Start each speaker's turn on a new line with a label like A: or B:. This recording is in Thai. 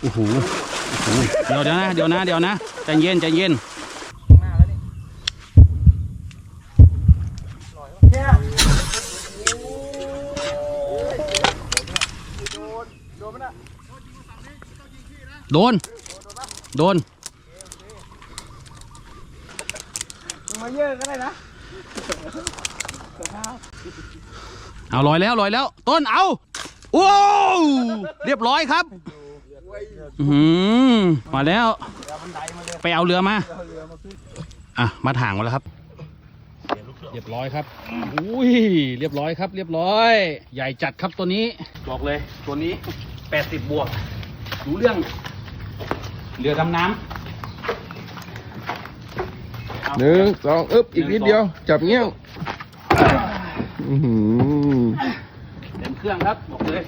A: โอ้โหโอ้โหเดี๋ยวเดี๋ยวนะ เดี๋ยวนะ เดี๋ยวนะใจเย็นใจเย็นโดน โดน
B: มาเยอะก็ได้นะ
A: เอาลอยแล้วลอยแล้ว ต้นเอาโอ้วเรียบร้อยครับ อื้อหือมาแล้ว ไปเอาเรือมา อะ มาถ่างมาแล้วครับ เรียบร้อยครับ อุ้ย เรียบร้อยครับ เรียบร้อย ใหญ่จัดครับตัวนี้ บอกเลย ตัวนี้แปดสิบบวก รู้เรื่อง เรือดำน้ำเอา
C: หนึ่งสองอึ๊บอีกนิดเดียว จับเงี้ยว อื้อหือ
A: เต็มเครื่องครับ บอกเลย